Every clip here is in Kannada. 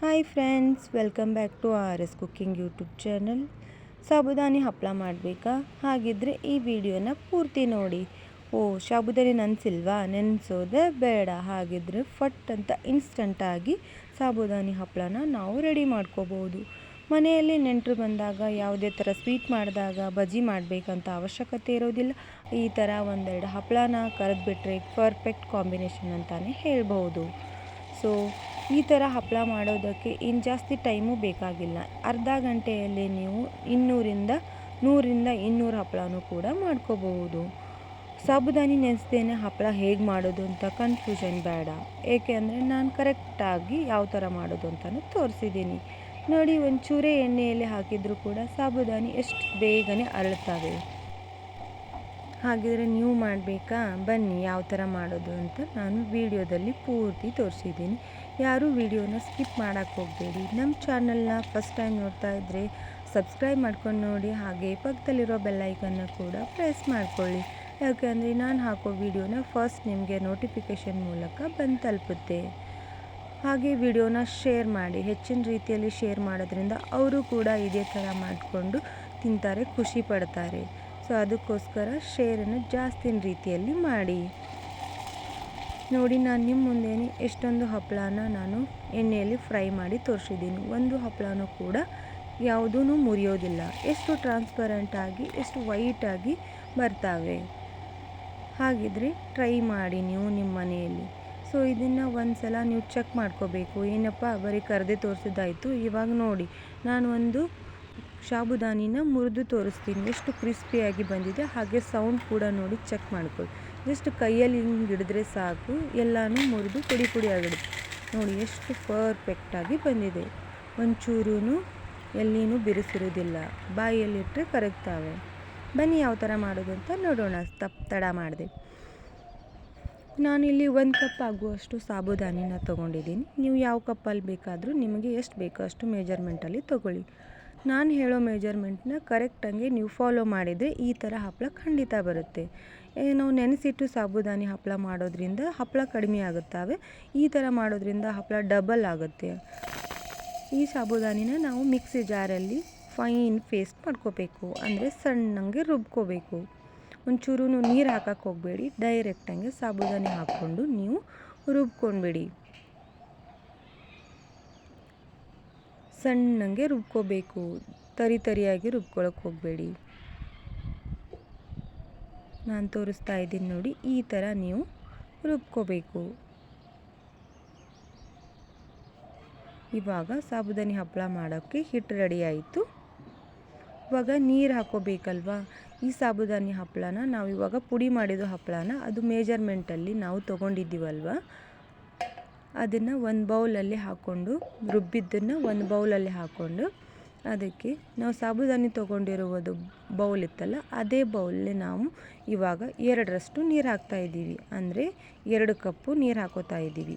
Hi friends welcome back to R S cooking YouTube channel ಸಾಬುದಾನಿ ಹಪ್ಪಳ ಮಾಡಬೇಕಾ? ಹಾಗಿದ್ದರೆ ಈ ವಿಡಿಯೋನ ಪೂರ್ತಿ ನೋಡಿ. ಓ, ಸಾಬುದಾನಿ ನೆನೆಸಿಲ್ವಾ ನೆನೆಸೋದೇ ಬೇಡ. ಹಾಗಿದ್ರೆ ಫಟ್ ಅಂತ ಇನ್ಸ್ಟಂಟಾಗಿ ಸಾಬುದಾನಿ ಹಪ್ಪಳನ ನಾವು ರೆಡಿ ಮಾಡ್ಕೋಬೋದು ಮನೆಯಲ್ಲಿ ನೆಂಟರು ಬಂದಾಗ, ಯಾವುದೇ ಥರ ಸ್ವೀಟ್ ಮಾಡಿದಾಗ, ಬಜ್ಜಿ ಮಾಡಬೇಕಂತ ಅವಶ್ಯಕತೆ ಇರೋದಿಲ್ಲ. ಈ ಥರ ಒಂದೆರಡು ಹಪ್ಪಳನ ಕರೆದ್ಬಿಟ್ರೆ ಪರ್ಫೆಕ್ಟ್ ಕಾಂಬಿನೇಷನ್ ಅಂತಲೇ ಹೇಳ್ಬೋದು ಸೊ ಈ ಥರ ಹಪ್ಪಳ ಮಾಡೋದಕ್ಕೆ ಇನ್ನು ಜಾಸ್ತಿ ಟೈಮು ಬೇಕಾಗಿಲ್ಲ. ಅರ್ಧ ಗಂಟೆಯಲ್ಲಿ ನೀವು ಇನ್ನೂರಿಂದ ನೂರಿಂದ ಇನ್ನೂರು ಹಪ್ಪಳನೂ ಕೂಡ ಮಾಡ್ಕೋಬಹುದು. ಸಾಬುದಾನಿ ನೆನೆಸ್ದೇನೆ ಹಪ್ಪಳ ಹೇಗೆ ಮಾಡೋದು ಅಂತ ಕನ್ಫ್ಯೂಷನ್ ಬೇಡ. ಏಕೆ ಅಂದರೆ ನಾನು ಕರೆಕ್ಟಾಗಿ ಯಾವ ಥರ ಮಾಡೋದು ಅಂತಲೂ ತೋರಿಸಿದ್ದೀನಿ. ನೋಡಿ, ಒಂಚೂರೇ ಎಣ್ಣೆಯಲ್ಲಿ ಹಾಕಿದರೂ ಕೂಡ ಸಾಬುದಾನಿ ಎಷ್ಟು ಬೇಗನೆ ಅರಳುತ್ತವೆ ಹಾಗಿದ್ರೆ ನೀವು ಮಾಡಬೇಕಾ? ಬನ್ನಿ, ಯಾವ ಥರ ಮಾಡೋದು ಅಂತ ನಾನು ವಿಡಿಯೋದಲ್ಲಿ ಪೂರ್ತಿ ತೋರಿಸಿದ್ದೀನಿ. ಯಾರೂ ವಿಡಿಯೋನ ಸ್ಕಿಪ್ ಮಾಡೋಕ್ಕೆ ಹೋಗಬೇಡಿ. ನಮ್ಮ ಚಾನಲ್ನ ಫಸ್ಟ್ ಟೈಮ್ ನೋಡ್ತಾ ಇದ್ದರೆ ಸಬ್ಸ್ಕ್ರೈಬ್ ಮಾಡ್ಕೊಂಡು ನೋಡಿ, ಹಾಗೆ ಪಕ್ಕದಲ್ಲಿರೋ ಬೆಲ್ಲೈಕನ್ನು ಕೂಡ ಪ್ರೆಸ್ ಮಾಡ್ಕೊಳ್ಳಿ. ಯಾಕೆಂದರೆ ನಾನು ಹಾಕೋ ವಿಡಿಯೋನ ಫಸ್ಟ್ ನಿಮಗೆ ನೋಟಿಫಿಕೇಷನ್ ಮೂಲಕ ಬಂದು ತಲುಪುತ್ತೆ. ಹಾಗೆ ವಿಡಿಯೋನ ಶೇರ್ ಮಾಡಿ, ಹೆಚ್ಚಿನ ರೀತಿಯಲ್ಲಿ ಶೇರ್ ಮಾಡೋದ್ರಿಂದ ಅವರು ಕೂಡ ಇದೇ ಥರ ಮಾಡಿಕೊಂಡು ತಿಂತಾರೆ, ಖುಷಿ ಪಡ್ತಾರೆ. ಸೊ, ಅದಕ್ಕೋಸ್ಕರ ಶೇರನ್ನು ಜಾಸ್ತಿನ ರೀತಿಯಲ್ಲಿ ಮಾಡಿ. ನೋಡಿ, ನಾನು ನಿಮ್ಮ ಮುಂದೇನೆ ಎಷ್ಟೊಂದು ಹಪ್ಪಳನ ನಾನು ಎಣ್ಣೆಯಲ್ಲಿ ಫ್ರೈ ಮಾಡಿ ತೋರಿಸಿದ್ದೀನಿ. ಒಂದು ಹಪ್ಪಳನೂ ಕೂಡ ಯಾವುದೂ ಮುರಿಯೋದಿಲ್ಲ. ಎಷ್ಟು ಟ್ರಾನ್ಸ್ಪರೆಂಟಾಗಿ ಎಷ್ಟು ವೈಟಾಗಿ ಬರ್ತಾವೆ? ಹಾಗಿದ್ರೆ ಟ್ರೈ ಮಾಡಿ ನೀವು ನಿಮ್ಮ ಮನೆಯಲ್ಲಿ. ಸೊ ಇದನ್ನು ಒಂದು ಸಲ ನೀವು ಚೆಕ್ ಮಾಡ್ಕೋಬೇಕು. ಏನಪ್ಪ, ಬರೀ ಕರೆದೇ ತೋರಿಸಿದ್ದಾಯಿತು. ಇವಾಗ ನೋಡಿ, ನಾನು ಒಂದು ಸಾಬುದಾನಿನ ಮುರಿದು ತೋರಿಸ್ತೀನಿ. ಎಷ್ಟು ಕ್ರಿಸ್ಪಿಯಾಗಿ ಬಂದಿದೆ. ಹಾಗೆ ಸೌಂಡ್ ಕೂಡ ನೋಡಿ ಚೆಕ್ ಮಾಡ್ಕೊಳ್ಳಿ. ಜಸ್ಟ್ ಕೈಯಲ್ಲಿ ಹಿಂಗೆ ಹಿಡಿದ್ರೆ ಸಾಕು, ಎಲ್ಲನೂ ಮುರಿದು ಪುಡಿ ಪುಡಿ ಆಗಿಡುತ್ತೆ. ನೋಡಿ, ಎಷ್ಟು ಪರ್ಫೆಕ್ಟಾಗಿ ಬಂದಿದೆ. ಒಂಚೂರೂ ಎಲ್ಲಿನೂ ಬಿರುಸಿರೋದಿಲ್ಲ ಬಾಯಿಯಲ್ಲಿಟ್ಟರೆ ಕರಗ್ತಾವೆ. ಬನ್ನಿ ಯಾವ ಥರ ಮಾಡೋದು ಅಂತ ನೋಡೋಣ. ತಪ್ಪು ತಡ ಮಾಡಿದೆ. ನಾನಿಲ್ಲಿ ಒಂದು ಕಪ್ ಆಗುವಷ್ಟು ಸಾಬುದಾನಿನ ತೊಗೊಂಡಿದ್ದೀನಿ. ನೀವು ಯಾವ ಕಪ್ಪಲ್ಲಿ ಬೇಕಾದರೂ ನಿಮಗೆ ಎಷ್ಟು ಬೇಕೋ ಅಷ್ಟು ಮೆಜರ್ಮೆಂಟಲ್ಲಿ ತೊಗೊಳ್ಳಿ. ನಾನು ಹೇಳೋ ಮೆಜರ್ಮೆಂಟ್ನ ಕರೆಕ್ಟಾಗಿ ನೀವು ಫಾಲೋ ಮಾಡಿದರೆ ಈ ಥರ ಹಪ್ಪಳ ಖಂಡಿತ ಬರುತ್ತೆ. ನಾವು ನೆನೆಸಿಟ್ಟು ಸಾಬುದಾನಿ ಹಪ್ಪಳ ಮಾಡೋದ್ರಿಂದ ಹಪ್ಪಳ ಕಡಿಮೆ ಆಗುತ್ತವೆ. ಈ ಥರ ಮಾಡೋದ್ರಿಂದ ಹಪ್ಪಳ ಡಬಲ್ ಆಗುತ್ತೆ. ಈ ಸಾಬುದಾನಿನ ನಾವು ಮಿಕ್ಸಿ ಜಾರಲ್ಲಿ ಫೈನ್ ಪೇಸ್ಟ್ ಮಾಡ್ಕೋಬೇಕು. ಅಂದರೆ ಸಣ್ಣಂಗೆ ರುಬ್ಕೋಬೇಕು. ಒಂಚೂರು ನೀರು ಹಾಕಕ್ಕೆ ಹೋಗಬೇಡಿ. ಡೈರೆಕ್ಟಂಗೆ ಸಾಬುದಾನಿ ಹಾಕ್ಕೊಂಡು ನೀವು ರುಬ್ಕೊಂಡ್ಬಿಡಿ. ಸಣ್ಣಂಗೆ ರುಬ್ಕೋಬೇಕು. ತರಿ ತರಿಯಾಗಿ ರುಬ್ಕೊಳಕ್ಕೆ ಹೋಗಬೇಡಿ. ನಾನು ತೋರಿಸ್ತಾ ಇದ್ದೀನಿ ನೋಡಿ, ಈ ಥರ ನೀವು ರುಬ್ಕೋಬೇಕು. ಇವಾಗ ಸಾಬುದಾನಿ ಹಪ್ಪಳ ಮಾಡೋಕ್ಕೆ ಹಿಟ್ಟು ರೆಡಿ ಆಯಿತು. ಇವಾಗ ನೀರು ಹಾಕೋಬೇಕಲ್ವಾ? ಈ ಸಾಬುದಾನಿ ಹಪ್ಪಳನ ನಾವು ಇವಾಗ ಪುಡಿ ಮಾಡಿದ ಹಪ್ಪಳನ ಅದು ಮೇಜರ್ಮೆಂಟಲ್ಲಿ ನಾವು ತೊಗೊಂಡಿದ್ದೀವಲ್ವ? ಅದನ್ನು ಒಂದು ಬೌಲಲ್ಲಿ ಹಾಕ್ಕೊಂಡು ರುಬ್ಬಿದ್ದನ್ನು ಒಂದು ಬೌಲಲ್ಲಿ ಹಾಕ್ಕೊಂಡು ಅದಕ್ಕೆ ನಾವು ಸಾಬುದಾನಿ ತೊಗೊಂಡಿರುವುದು ಬೌಲ್ ಇತ್ತಲ್ಲ, ಅದೇ ಬೌಲಲ್ಲಿ ನಾವು ಇವಾಗ ಎರಡರಷ್ಟು ನೀರು ಹಾಕ್ತಾ ಇದ್ದೀವಿ. ಅಂದರೆ ಎರಡು ಕಪ್ಪು ನೀರು ಹಾಕೋತಾ ಇದ್ದೀವಿ.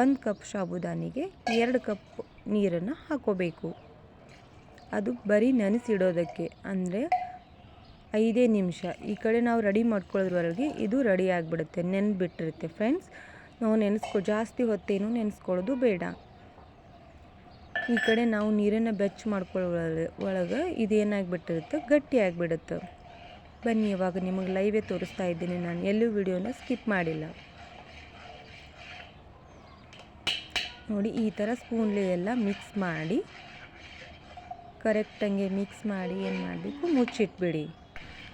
ಒಂದು ಕಪ್ ಸಾಬುದಾನಿಗೆ ಎರಡು ಕಪ್ ನೀರನ್ನು ಹಾಕೋಬೇಕು. ಅದು ಬರೀ ನೆನೆಸಿಡೋದಕ್ಕೆ ಅಂದರೆ ಐದೇ ನಿಮಿಷ. ಈ ಕಡೆ ನಾವು ರೆಡಿ ಮಾಡ್ಕೊಳ್ಳೋದ್ರವರೆಗೆ ಇದು ರೆಡಿ ಆಗಿಬಿಡುತ್ತೆ, ನೆನ್ಬಿಟ್ಟಿರುತ್ತೆ ಫ್ರೆಂಡ್ಸ್ ನಾವು ನೆನೆಸ್ಕೊ, ಜಾಸ್ತಿ ಹೊತ್ತೇನು ನೆನೆಸ್ಕೊಳ್ಳೋದು ಬೇಡ. ಈ ಕಡೆ ನಾವು ನೀರನ್ನು ಬೆಚ್ಚ ಮಾಡ್ಕೊಳ್ಳೋ ಒಳಗೆ ಇದೇನಾಗಿಬಿಟ್ಟಿರುತ್ತೆ, ಗಟ್ಟಿ ಆಗಿಬಿಡುತ್ತೆ. ಬನ್ನಿ, ಇವಾಗ ನಿಮಗೆ ಲೈವೇ ತೋರಿಸ್ತಾ ಇದ್ದೀನಿ. ನಾನು ಎಲ್ಲೂ ವಿಡಿಯೋನ ಸ್ಕಿಪ್ ಮಾಡಿಲ್ಲ. ನೋಡಿ, ಈ ಥರ ಸ್ಪೂನ್ಲಿ ಎಲ್ಲ ಮಿಕ್ಸ್ ಮಾಡಿ ಕರೆಕ್ಟಂಗೆ ಮಿಕ್ಸ್ ಮಾಡಿ, ಏನು ಮಾಡಬೇಕು, ಮುಚ್ಚಿಟ್ಬಿಡಿ.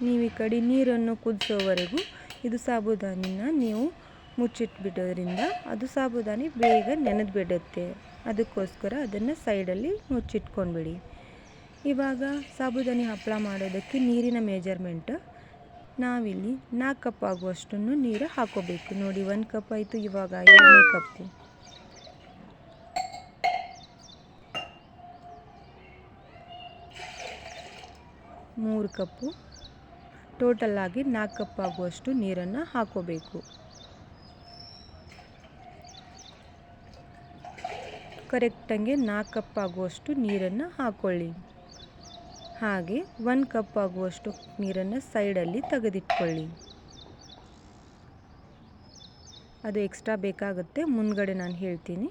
ನೀವು ಈ ಕಡೆ ನೀರನ್ನು ಕುದಿಸೋವರೆಗೂ ಇದು ಸಾಬುದಾನಿನ ನೀವು ಮುಚ್ಚಿಟ್ಬಿಡೋದ್ರಿಂದ ಅದು ಸಾಬುದಾನಿ ಬೇಗ ನೆನೆದು ಬಿಡುತ್ತೆ ಅದಕ್ಕೋಸ್ಕರ ಅದನ್ನು ಸೈಡಲ್ಲಿ ಮುಚ್ಚಿಟ್ಕೊಂಡ್ಬಿಡಿ. ಇವಾಗ ಸಾಬುದಾನಿ ಹಪ್ಪಳ ಮಾಡೋದಕ್ಕೆ ನೀರಿನ ಮೆಜರ್ಮೆಂಟ್ ನಾವಿಲ್ಲಿ ನಾಲ್ಕು ಕಪ್ ಆಗುವಷ್ಟನ್ನು ನೀರು ಹಾಕೋಬೇಕು. ನೋಡಿ, ಒಂದು ಕಪ್ ಆಯಿತು, ಇವಾಗ ಎರಡನೇ ಕಪ್ಪು ಮೂರು ಕಪ್ಪು ಆಗಿ ನಾಲ್ಕು ಕಪ್ ಆಗುವಷ್ಟು ನೀರನ್ನು ಹಾಕೋಬೇಕು. ಕರೆಕ್ಟಂಗೆ ನಾಲ್ಕು ಕಪ್ ಆಗುವಷ್ಟು ನೀರನ್ನು ಹಾಕ್ಕೊಳ್ಳಿ ಹಾಗೆ ಒಂದು ಕಪ್ ಆಗುವಷ್ಟು ನೀರನ್ನು ಸೈಡಲ್ಲಿ ತೆಗೆದಿಟ್ಕೊಳ್ಳಿ. ಅದು ಎಕ್ಸ್ಟ್ರಾ ಬೇಕಾಗುತ್ತೆ. ಮುಂದ್ಗಡೆ ನಾನು ಹೇಳ್ತೀನಿ.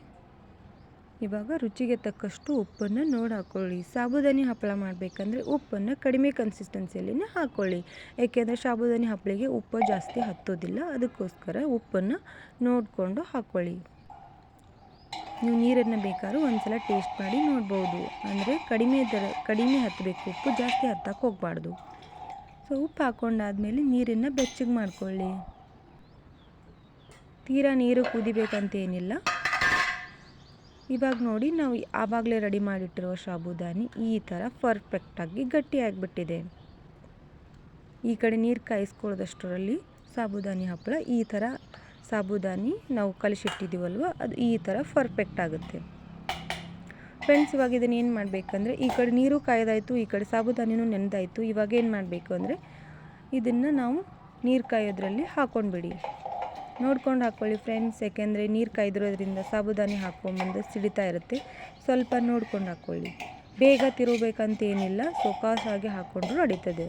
ಇವಾಗ ರುಚಿಗೆ ತಕ್ಕಷ್ಟು ಉಪ್ಪನ್ನು ನೋಡಿ ಹಾಕ್ಕೊಳ್ಳಿ ಸಾಬುದಾನಿ ಹಪ್ಪಳ ಮಾಡಬೇಕಂದ್ರೆ ಉಪ್ಪನ್ನು ಕಡಿಮೆ ಕನ್ಸಿಸ್ಟೆನ್ಸಿಯಲ್ಲಿನೇ ಹಾಕ್ಕೊಳ್ಳಿ ಏಕೆಂದರೆ ಸಾಬುದಾನಿ ಹಪ್ಪಳಿಗೆ ಉಪ್ಪು ಜಾಸ್ತಿ ಹತ್ತೋದಿಲ್ಲ. ಅದಕ್ಕೋಸ್ಕರ ಉಪ್ಪನ್ನು ನೋಡಿಕೊಂಡು ಹಾಕ್ಕೊಳ್ಳಿ ನೀವು ನೀರನ್ನು ಬೇಕಾದ್ರೂ ಒಂದು ಸಲ ಟೇಸ್ಟ್ ಮಾಡಿ ನೋಡ್ಬೋದು. ಅಂದರೆ ಕಡಿಮೆ ದರ, ಕಡಿಮೆ ಹತ್ತಬೇಕು ಉಪ್ಪು ಜಾಸ್ತಿ ಹತ್ತಕ್ಕೆ ಹೋಗಬಾರ್ದು. ಸೊ ಉಪ್ಪು ಹಾಕ್ಕೊಂಡಾದ್ಮೇಲೆ ನೀರನ್ನು ಬೆಚ್ಚಗೆ ಮಾಡ್ಕೊಳ್ಳಿ. ತೀರಾ ನೀರು ಕುದಿಬೇಕಂತೇನಿಲ್ಲ. ಇವಾಗ ನೋಡಿ ನಾವು ಆವಾಗಲೇ ರೆಡಿ ಮಾಡಿಟ್ಟಿರುವ ಸಾಬುದಾನಿ ಈ ಥರ ಪರ್ಫೆಕ್ಟಾಗಿ ಗಟ್ಟಿಯಾಗಿಬಿಟ್ಟಿದೆ. ಈ ಕಡೆ ನೀರು ಕಾಯಿಸ್ಕೊಳ್ಳೋದಷ್ಟರಲ್ಲಿ ಸಾಬುದಾನಿ ಹಪ್ಪಳ ಈ ಥರ ಸಾಬುದಾನಿ ನಾವು ಕಲಿಸಿಟ್ಟಿದ್ದೀವಲ್ವ? ಅದು ಈ ಥರ ಪರ್ಫೆಕ್ಟ್ ಆಗುತ್ತೆ. ಫ್ರೆಂಡ್ಸ್ ಇವಾಗ ಇದನ್ನು ಏನು ಮಾಡಬೇಕಂದ್ರೆ, ಈ ಕಡೆ ನೀರು ಕಾಯೋದಾಯಿತು, ಈ ಕಡೆ ಸಾಬುದಾನಿನೂ ನೆನೆದಾಯಿತು, ಇವಾಗ ಏನು ಮಾಡಬೇಕು ಅಂದರೆ, ಇದನ್ನು ನಾವು ನೀರು ಕಾಯೋದ್ರಲ್ಲಿ ಹಾಕ್ಕೊಂಡ್ಬಿಡಿ ನೋಡ್ಕೊಂಡು ಹಾಕ್ಕೊಳ್ಳಿ ಫ್ರೆಂಡ್ಸ್ ಯಾಕೆಂದರೆ ನೀರು ಕಾಯ್ದಿರೋದ್ರಿಂದ ಸಾಬುದಾನಿ ಹಾಕ್ಕೊಂಬಂದು ಸಿಡಿತಾ ಇರುತ್ತೆ. ಸ್ವಲ್ಪ ನೋಡ್ಕೊಂಡು ಹಾಕ್ಕೊಳ್ಳಿ ಬೇಗ ತಿರುಗಬೇಕಂತ ಏನಿಲ್ಲ ಸೊಕಾಸಾಗಿ ಹಾಕ್ಕೊಂಡ್ರು ನಡೀತದೆ.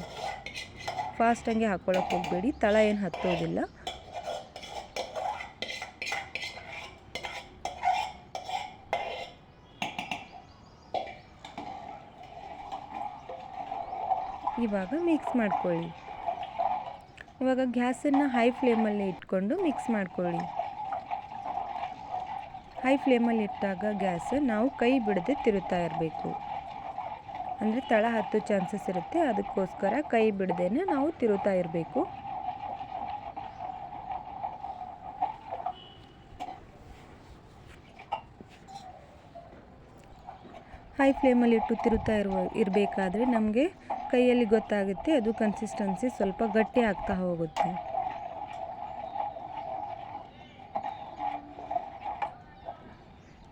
ಫಾಸ್ಟಾಗಿ ಹಾಕ್ಕೊಳ್ಳೋಕೆ ಹೋಗಬೇಡಿ, ತಳ ಏನು ಹತ್ತೋದಿಲ್ಲ. ಇವಾಗ ಮಿಕ್ಸ್ ಮಾಡ್ಕೊಳ್ಳಿ. ಇವಾಗ ಗ್ಯಾಸನ್ನು ಹೈ ಫ್ಲೇಮಲ್ಲಿ ಇಟ್ಕೊಂಡು ಮಿಕ್ಸ್ ಮಾಡ್ಕೊಳ್ಳಿ. ಹೈ ಫ್ಲೇಮಲ್ಲಿ ಇಟ್ಟಾಗ ಗ್ಯಾಸ್ ನಾವು ಕೈ ಬಿಡದೆ ತಿರುತ್ತಾ ಇರಬೇಕು. ಅಂದರೆ ತಳ ಹತ್ತೋ ಚಾನ್ಸಸ್ ಇರುತ್ತೆ. ಅದಕ್ಕೋಸ್ಕರ ಕೈ ಬಿಡದೇ ನಾವು ತಿರುತ್ತಾ ಇರಬೇಕು. ಹೈ ಫ್ಲೇಮಲ್ಲಿ ಇಟ್ಟು ತಿರುತ್ತಾ ಇರುವ, ಇರಬೇಕಾದ್ರೆ ನಮಗೆ ಕೈಯಲ್ಲಿ ಗೊತ್ತಾಗುತ್ತೆ, ಅದು ಕನ್ಸಿಸ್ಟೆನ್ಸಿ ಸ್ವಲ್ಪ ಗಟ್ಟಿ ಆಗ್ತಾ ಹೋಗುತ್ತೆ.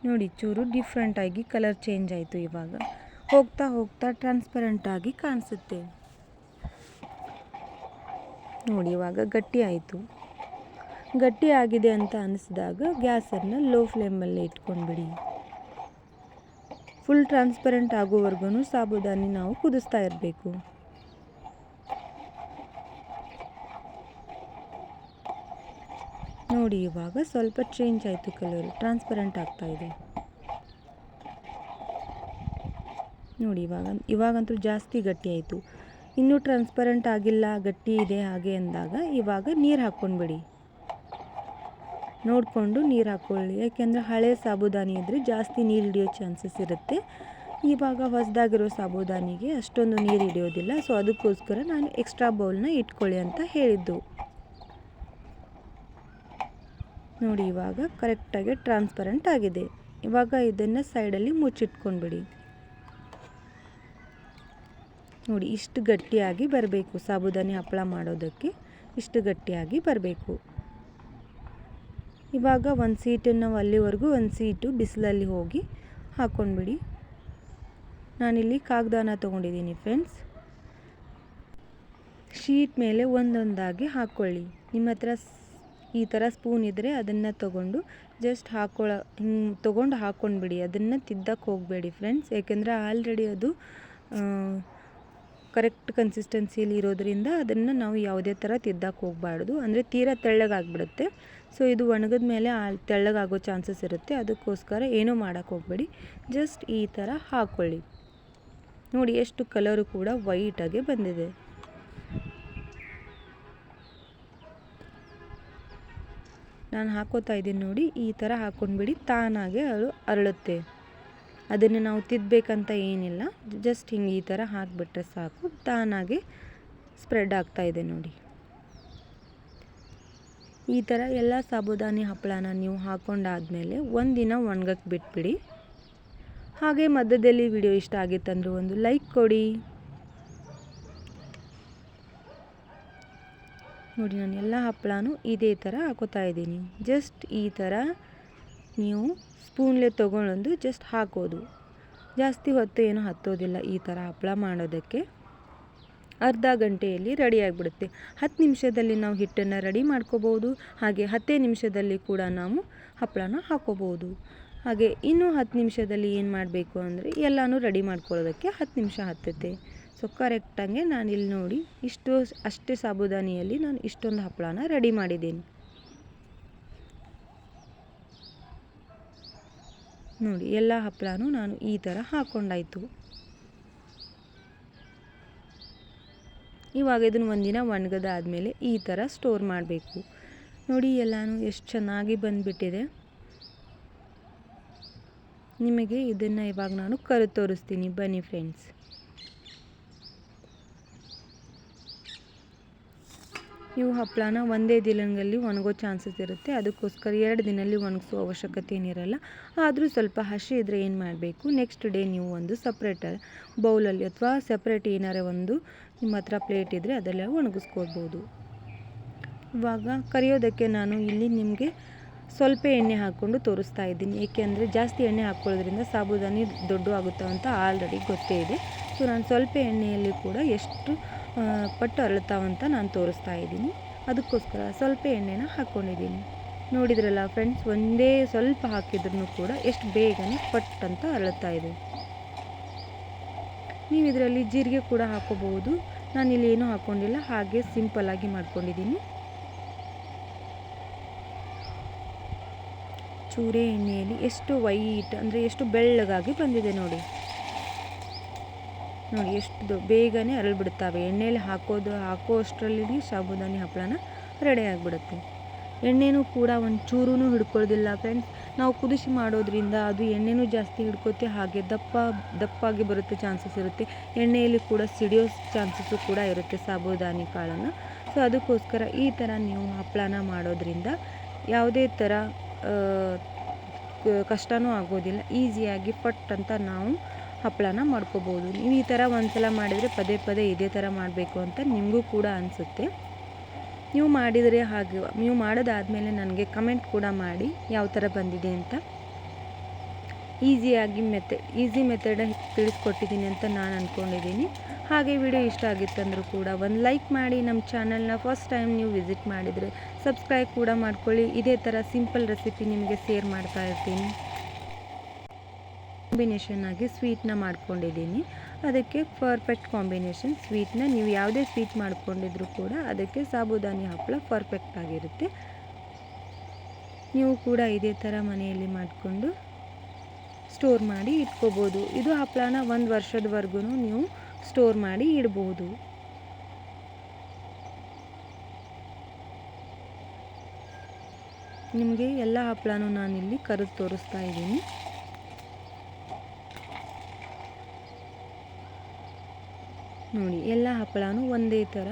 ನೋಡಿ, ಚೂರು ಡಿಫ್ರೆಂಟಾಗಿ ಕಲರ್ ಚೇಂಜ್ ಆಯಿತು ಇವಾಗ. ಹೋಗ್ತಾ ಹೋಗ್ತಾ ಟ್ರಾನ್ಸ್ಪರೆಂಟಾಗಿ ಕಾಣಿಸುತ್ತೆ. ನೋಡಿ, ಇವಾಗ ಗಟ್ಟಿ ಆಯಿತು. ಗಟ್ಟಿ ಆಗಿದೆ ಅಂತ ಅನಿಸಿದಾಗ ಗ್ಯಾಸನ್ನು ಲೋ ಫ್ಲೇಮಲ್ಲಿ ಇಟ್ಕೊಂಡ್ಬಿಡಿ. ಫುಲ್ ಟ್ರಾನ್ಸ್ಪರೆಂಟ್ ಆಗೋವರೆಗೂ ಸಾಬುದಾನಿ ನಾವು ಕುದಿಸ್ತಾ ಇರಬೇಕು. ನೋಡಿ ಇವಾಗ ಸ್ವಲ್ಪ ಚೇಂಜ್ ಆಯಿತು ಕಲರ್ ಟ್ರಾನ್ಸ್ಪರೆಂಟ್ ಆಗ್ತಾ ಇದೆ. ನೋಡಿ ಇವಾಗ, ಇವಾಗಂತೂ ಜಾಸ್ತಿ ಗಟ್ಟಿ ಆಯಿತು. ಇನ್ನೂ ಟ್ರಾನ್ಸ್ಪರೆಂಟ್ ಆಗಿಲ್ಲ, ಗಟ್ಟಿ ಇದೆ ಹಾಗೆ ಅಂದಾಗ ಇವಾಗ ನೀರು ಹಾಕ್ಕೊಂಡ್ಬಿಡಿ. ನೋಡಿಕೊಂಡು ನೀರು ಹಾಕ್ಕೊಳ್ಳಿ ಯಾಕೆಂದರೆ ಹಳೆ ಸಾಬುದಾನಿ ಇದ್ದರೆ ಜಾಸ್ತಿ ನೀರು ಹಿಡಿಯೋ ಚಾನ್ಸಸ್ ಇರುತ್ತೆ. ಇವಾಗ ಹೊಸದಾಗಿರೋ ಸಾಬುದಾನಿಗೆ ಅಷ್ಟೊಂದು ನೀರು ಹಿಡಿಯೋದಿಲ್ಲ. ಸೊ ಅದಕ್ಕೋಸ್ಕರ ನಾನು ಎಕ್ಸ್ಟ್ರಾ ಬೌಲ್ನ ಇಟ್ಕೊಳ್ಳಿ ಅಂತ ಹೇಳಿದ್ದು. ನೋಡಿ, ಇವಾಗ ಕರೆಕ್ಟಾಗಿ ಟ್ರಾನ್ಸ್ಪರೆಂಟ್ ಆಗಿದೆ. ಇವಾಗ ಇದನ್ನು ಸೈಡಲ್ಲಿ ಮುಚ್ಚಿಟ್ಕೊಂಡ್ಬಿಡಿ. ನೋಡಿ, ಇಷ್ಟು ಗಟ್ಟಿಯಾಗಿ ಬರಬೇಕು. ಸಾಬುದಾನಿ ಹಪ್ಪಳ ಮಾಡೋದಕ್ಕೆ ಇಷ್ಟು ಗಟ್ಟಿಯಾಗಿ ಬರಬೇಕು. ಇವಾಗ ಒಂದು ಸೀಟನ್ನು ನಾವು ಅಲ್ಲಿವರೆಗೂ ಒಂದು ಸೀಟು ಬಿಸಿಲಲ್ಲಿ ಹೋಗಿ ಹಾಕ್ಕೊಂಡ್ಬಿಡಿ ನಾನಿಲ್ಲಿ ಕಾಗದಾನ ತೊಗೊಂಡಿದ್ದೀನಿ ಫ್ರೆಂಡ್ಸ್ ಶೀಟ್ ಮೇಲೆ ಒಂದೊಂದಾಗಿ ಹಾಕ್ಕೊಳ್ಳಿ ನಿಮ್ಮ ಹತ್ರ ಈ ಥರ ಸ್ಪೂನ್ ಇದ್ದರೆ ಅದನ್ನು ತೊಗೊಂಡು ಜಸ್ಟ್ ಹಾಕ್ಕೊಳ್ಳ ಹಿಂಗೆ ತೊಗೊಂಡು ಹಾಕ್ಕೊಂಡ್ಬಿಡಿ ಅದನ್ನು ತಿದ್ದಕ್ಕೆ ಹೋಗಬೇಡಿ ಫ್ರೆಂಡ್ಸ್ ಏಕೆಂದರೆ ಆಲ್ರೆಡಿ ಅದು ಕರೆಕ್ಟ್ ಕನ್ಸಿಸ್ಟೆನ್ಸಿಯಲ್ಲಿ ಇರೋದರಿಂದ ಅದನ್ನು ನಾವು ಯಾವುದೇ ಥರ ತಿದ್ದಕ್ಕೆ ಹೋಗಬಾರ್ದು. ಅಂದರೆ ತೀರಾ ತೆಳ್ಳಗಾಗ್ಬಿಡುತ್ತೆ. ಸೊ ಇದು ಒಣಗಿದ ಮೇಲೆ ತೆಳ್ಳಗಾಗೋ ಚಾನ್ಸಸ್ ಇರುತ್ತೆ. ಅದಕ್ಕೋಸ್ಕರ ಏನೂ ಮಾಡೋಕ್ಕೆ ಹೋಗಬೇಡಿ. ಜಸ್ಟ್ ಈ ಥರ ಹಾಕ್ಕೊಳ್ಳಿ ನೋಡಿ, ಎಷ್ಟು ಕಲರು ಕೂಡ ವೈಟಾಗೆ ಬಂದಿದೆ. ನಾನು ಹಾಕೋತಾ ಇದ್ದೀನಿ ನೋಡಿ, ಈ ಥರ ಹಾಕ್ಕೊಂಡ್ಬಿಡಿ ತಾನಾಗೆ ಅದು ಅರಳುತ್ತೆ. ಅದನ್ನು ನಾವು ತಿದ್ದಬೇಕಂತ ಏನಿಲ್ಲ. ಜಸ್ಟ್ ಹಿಂಗೆ ಈ ಥರ ಹಾಕಿಬಿಟ್ರೆ ಸಾಕು. ತಾನಾಗೆ ಸ್ಪ್ರೆಡ್ ಆಗ್ತಾ ಇದೆ ನೋಡಿ. ಈ ಥರ ಎಲ್ಲ ಸಾಬುದಾನಿ ಹಪ್ಪಳನ ನೀವು ಹಾಕ್ಕೊಂಡಾದ್ಮೇಲೆ ಒಂದಿನ ಒಣಗಕ್ಕೆ ಬಿಟ್ಬಿಡಿ. ಹಾಗೆ ಮಧ್ಯದಲ್ಲಿ ವಿಡಿಯೋ ಇಷ್ಟ ಆಗಿತ್ತಂದ್ರೆ ಒಂದು ಲೈಕ್ ಕೊಡಿ. ನೋಡಿ ನಾನು ಎಲ್ಲ ಹಪ್ಪಳನೂ ಇದೇ ಥರ ಹಾಕೋತಾ ಇದ್ದೀನಿ. ಜಸ್ಟ್ ಈ ಥರ ನೀವು ಸ್ಪೂನ್ಲೆ ತೊಗೊಂಡು ಜಸ್ಟ್ ಹಾಕೋದು. ಜಾಸ್ತಿ ಹೊತ್ತು ಏನು ಹತ್ತೋದಿಲ್ಲ ಈ ಥರ ಹಪ್ಪಳ ಮಾಡೋದಕ್ಕೆ. ಅರ್ಧ ಗಂಟೆಯಲ್ಲಿ ರೆಡಿಯಾಗಿಬಿಡುತ್ತೆ ಹತ್ತು ನಿಮಿಷದಲ್ಲಿ ನಾವು ಹಿಟ್ಟನ್ನು ರೆಡಿ ಮಾಡ್ಕೋಬೋದು. ಹಾಗೆ ಹತ್ತೇ ನಿಮಿಷದಲ್ಲಿ ಕೂಡ ನಾವು ಹಪ್ಪಳನ ಹಾಕೋಬೋದು. ಹಾಗೆ ಇನ್ನೂ ಹತ್ತು ನಿಮಿಷದಲ್ಲಿ ಏನು ಮಾಡಬೇಕು ಅಂದರೆ ಎಲ್ಲನೂ ರೆಡಿ ಮಾಡ್ಕೊಳ್ಳೋದಕ್ಕೆ ಹತ್ತು ನಿಮಿಷ ಹತ್ತುತ್ತೆ. ಸೊ ಕರೆಕ್ಟಾಗೆ ನಾನು ಇಲ್ಲಿ ನೋಡಿ ಇಷ್ಟು ಅಷ್ಟೇ ಸಾಬುದಾನಿಯಲ್ಲಿ ನಾನು ಇಷ್ಟೊಂದು ಹಪ್ಪಳನ ರೆಡಿ ಮಾಡಿದ್ದೀನಿ. ನೋಡಿ, ಎಲ್ಲ ಹಪ್ಪಳನೂ ನಾನು ಈ ಥರ ಹಾಕ್ಕೊಂಡಾಯಿತು ಇವಾಗ ಇದನ್ನು ಒಂದಿನ ಒಣಗದಾದಮೇಲೆ ಈ ಥರ ಸ್ಟೋರ್ ಮಾಡಬೇಕು. ನೋಡಿ ಎಲ್ಲನೂ ಎಷ್ಟು ಚೆನ್ನಾಗಿ ಬಂದುಬಿಟ್ಟಿದೆ. ನಿಮಗೆ ಇದನ್ನು ಇವಾಗ ನಾನು ಕರು ತೋರಿಸ್ತೀನಿ ಬನ್ನಿ ಫ್ರೆಂಡ್ಸ್ ನೀವು ಹಪ್ಪಳನ ಒಂದೇ ದಿನದಲ್ಲಿ ಒಣಗೋ ಚಾನ್ಸಸ್ ಇರುತ್ತೆ. ಅದಕ್ಕೋಸ್ಕರ ಎರಡು ದಿನದಲ್ಲಿ ಒಣಗಿಸೋ ಅವಶ್ಯಕತೆ ಏನಿರಲ್ಲ. ಆದರೂ ಸ್ವಲ್ಪ ಹಸಿ ಇದ್ದರೆ ಏನು ಮಾಡಬೇಕು? ನೆಕ್ಸ್ಟ್ ಡೇ ನೀವು ಒಂದು ಸಪ್ರೇಟ್ ಬೌಲಲ್ಲಿ ಅಥವಾ ಸಪ್ರೇಟ್ ಏನಾರ ಒಂದು ನಿಮ್ಮ ಹತ್ರ ಪ್ಲೇಟ್ ಇದ್ದರೆ ಅದೆಲ್ಲ ಒಣಗಿಸ್ಕೊಳ್ಬೋದು. ಇವಾಗ ಕರಿಯೋದಕ್ಕೆ ನಾನು ಇಲ್ಲಿ ನಿಮಗೆ ಸ್ವಲ್ಪ ಎಣ್ಣೆ ಹಾಕ್ಕೊಂಡು ತೋರಿಸ್ತಾ ಇದ್ದೀನಿ. ಏಕೆಂದರೆ ಜಾಸ್ತಿ ಎಣ್ಣೆ ಹಾಕ್ಕೊಳ್ಳೋದ್ರಿಂದ ಸಾಬುದಾನಿ ದೊಡ್ಡ ಆಗುತ್ತೆ ಅಂತ ಆಲ್ರೆಡಿ ಗೊತ್ತೇ ಇದೆ. ಸೊ ನಾನು ಸ್ವಲ್ಪ ಎಣ್ಣೆಯಲ್ಲಿ ಕೂಡ ಎಷ್ಟು ಪಟ್ಟು ಅರಳುತ್ತಾವಂತ ನಾನು ತೋರಿಸ್ತಾ ಇದ್ದೀನಿ. ಅದಕ್ಕೋಸ್ಕರ ಸ್ವಲ್ಪ ಎಣ್ಣೆನ ಹಾಕ್ಕೊಂಡಿದ್ದೀನಿ ನೋಡಿದ್ರಲ್ಲ ಫ್ರೆಂಡ್ಸ್ ಒಂದೇ ಸ್ವಲ್ಪ ಹಾಕಿದ್ರೂ ಕೂಡ ಎಷ್ಟು ಬೇಗನೆ ಪಟ್ ಅಂತ ಅರಳುತ್ತಾ ಇದೆ. ನೀವು ಇದರಲ್ಲಿ ಜೀರಿಗೆ ಕೂಡ ಹಾಕೋಬಹುದು. ನಾನಿಲ್ಲಿ ಏನೂ ಹಾಕ್ಕೊಂಡಿಲ್ಲ ಹಾಗೆ ಸಿಂಪಲ್ಲಾಗಿ ಮಾಡ್ಕೊಂಡಿದ್ದೀನಿ. ಚೂರೆ ಎಣ್ಣೆಯಲ್ಲಿ ಎಷ್ಟು ವೈಟ್ ಅಂದರೆ ಎಷ್ಟು ಬೆಳ್ಳಗಾಗಿ ಬಂದಿದೆ ನೋಡಿ. ನೋಡಿ ಎಷ್ಟು ಬೇಗನೆ ಅರಳ್ಬಿಡ್ತಾವೆ. ಎಣ್ಣೆಯಲ್ಲಿ ಹಾಕೋದು ಹಾಕೋ ಅಷ್ಟರಲ್ಲಿ ಸಾಬುದಾನಿ ಹಪ್ಪಳನ ರೆಡಿ ಆಗಿಬಿಡುತ್ತೆ. ಎಣ್ಣೆನೂ ಕೂಡ ಒಂದು ಚೂರೂ ಹಿಡ್ಕೊಳ್ಳೋದಿಲ್ಲ ಫ್ರೆಂಡ್ಸ್. ನಾವು ಕುದಿಸಿ ಮಾಡೋದ್ರಿಂದ ಅದು ಎಣ್ಣೆನೂ ಜಾಸ್ತಿ ಹಿಡ್ಕೋತೆ ಹಾಗೆ ದಪ್ಪ, ದಪ್ಪಾಗಿ ಬರುತ್ತೆ ಚಾನ್ಸಸ್ ಇರುತ್ತೆ. ಎಣ್ಣೆಯಲ್ಲಿ ಕೂಡ ಸಿಡಿಯೋ ಚಾನ್ಸಸ್ಸು ಕೂಡ ಇರುತ್ತೆ ಸಾಬುದಾನಿ ಕಾಳನ್ನು. ಸೊ, ಅದಕ್ಕೋಸ್ಕರ ಈ ಥರ ನೀವು ಹಪ್ಪಳನ ಮಾಡೋದ್ರಿಂದ ಯಾವುದೇ ಥರ ಕಷ್ಟವೂ ಆಗೋದಿಲ್ಲ. ಈಸಿಯಾಗಿ ಪಟ್ ಅಂತ ನಾವು ಹಪ್ಪಳನ ಮಾಡ್ಕೋಬೋದು. ನೀವು ಈ ಥರ ಒಂದು ಸಲ ಮಾಡಿದರೆ ಪದೇ ಪದೇ ಇದೇ ಥರ ಮಾಡಬೇಕು ಅಂತ ನಿಮಗೂ ಕೂಡ ಅನಿಸುತ್ತೆ. ನೀವು ಮಾಡಿದರೆ ಹಾಗೆ, ನೀವು ಮಾಡೋದಾದಮೇಲೆ ನನಗೆ ಕಮೆಂಟ್ ಕೂಡ ಮಾಡಿ ಯಾವ ಥರ ಬಂದಿದೆ ಅಂತ. ಈಸಿಯಾಗಿ ಮೆತೆ ಈಸಿ ಮೆಥಡ್ ತಿಳಿಸ್ಕೊಟ್ಟಿದ್ದೀನಿ ಅಂತ ನಾನು ಅಂದ್ಕೊಂಡಿದ್ದೀನಿ ಹಾಗೆ ವಿಡಿಯೋ ಇಷ್ಟ ಆಗಿತ್ತಂದರೂ ಕೂಡ ಒಂದು ಲೈಕ್ ಮಾಡಿ ನಮ್ಮ ಚಾನಲ್ನ ಫಸ್ಟ್ ಟೈಮ್ ನೀವು ವಿಸಿಟ್ ಮಾಡಿದರೆ ಸಬ್ಸ್ಕ್ರೈಬ್ ಕೂಡ ಮಾಡ್ಕೊಳ್ಳಿ. ಇದೇ ಥರ ಸಿಂಪಲ್ ರೆಸಿಪಿ ನಿಮಗೆ ಶೇರ್ ಮಾಡ್ತಾ ಇರ್ತೀನಿ. ಕಾಂಬಿನೇಷನ್ ಆಗಿ ಸ್ವೀಟ್ನ ಮಾಡ್ಕೊಂಡಿದ್ದೀನಿ. ಅದಕ್ಕೆ ಪರ್ಫೆಕ್ಟ್ ಕಾಂಬಿನೇಷನ್ ಸ್ವೀಟ್ನ ನೀವು ಯಾವುದೇ ಸ್ವೀಟ್ ಮಾಡ್ಕೊಂಡಿದ್ರು ಕೂಡ ಅದಕ್ಕೆ ಸಾಬುದಾನಿ ಹಪ್ಪಳ ಪರ್ಫೆಕ್ಟ್ ಆಗಿರುತ್ತೆ. ನೀವು ಕೂಡ ಇದೇ ಥರ ಮನೆಯಲ್ಲಿ ಮಾಡಿಕೊಂಡು ಸ್ಟೋರ್ ಮಾಡಿ ಇಟ್ಕೋಬೋದು. ಇದು ಹಪ್ಪಳನ ಒಂದು ವರ್ಷದವರೆಗೂ ನೀವು ಸ್ಟೋರ್ ಮಾಡಿ ಇಡ್ಬೋದು. ನಿಮಗೆ ಎಲ್ಲ ಹಪ್ಪಳನೂ ನಾನಿಲ್ಲಿ ಕರೆದು ತೋರಿಸ್ತಾ ಇದ್ದೀನಿ. ನೋಡಿ, ಎಲ್ಲ ಹಪ್ಪಳನೂ ಒಂದೇ ಥರ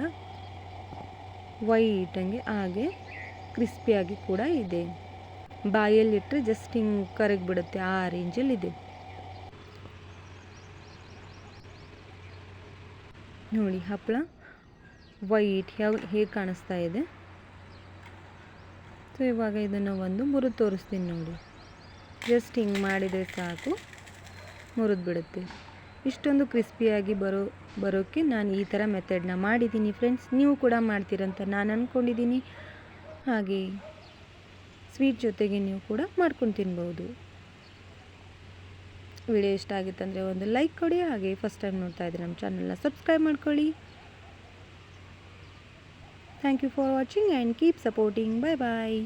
ವೈಟಂಗೆ ಹಾಗೆ ಕ್ರಿಸ್ಪಿಯಾಗಿ ಕೂಡ ಇದೆ. ಬಾಯಲ್ಲಿಟ್ಟರೆ ಜಸ್ಟ್ ಹಿಂಗೆ ಕರಗಿ ಬಿಡುತ್ತೆ ಆ ರೇಂಜಲ್ಲಿದೆ ನೋಡಿ, ಹಪ್ಪಳ ವೈಟ್ ಯಾವ ಹೇಗೆ ಕಾಣಿಸ್ತಾ ಇದೆ. ಸೊ ಇವಾಗ ಇದನ್ನು ಒಂದು ಮುರು ತೋರಿಸ್ತೀನಿ ನೋಡಿ. ಜಸ್ಟ್ ಹಿಂಗೆ ಮಾಡಿದರೆ ಸಾಕು ಮುರಿದು ಬಿಡುತ್ತೆ ಇಷ್ಟೊಂದು ಕ್ರಿಸ್ಪಿಯಾಗಿ ಬರೋ ಬರೋಕ್ಕೆ ನಾನು ಈ ಥರ ಮೆಥಡ್ನ ಮಾಡಿದ್ದೀನಿ ಫ್ರೆಂಡ್ಸ್. ನೀವು ಕೂಡ ಮಾಡ್ತೀರಂತ ನಾನು ಅಂದ್ಕೊಂಡಿದ್ದೀನಿ ಹಾಗೆ ಸ್ವೀಟ್ ಜೊತೆಗೆ ನೀವು ಕೂಡ ಮಾಡ್ಕೊಂಡು ತಿನ್ಬೋದು. ವಿಡಿಯೋ ಇಷ್ಟ ಆಗಿತ್ತಂದರೆ ಒಂದು ಲೈಕ್ ಕೊಡಿ, ಹಾಗೆ ಫಸ್ಟ್ ಟೈಮ್ ನೋಡ್ತಾ ಇದ್ರೆ ನಮ್ಮ ಚಾನಲ್ನ ಸಬ್ಸ್ಕ್ರೈಬ್ ಮಾಡ್ಕೊಳ್ಳಿ. Thank you for watching and keep supporting. Bye bye.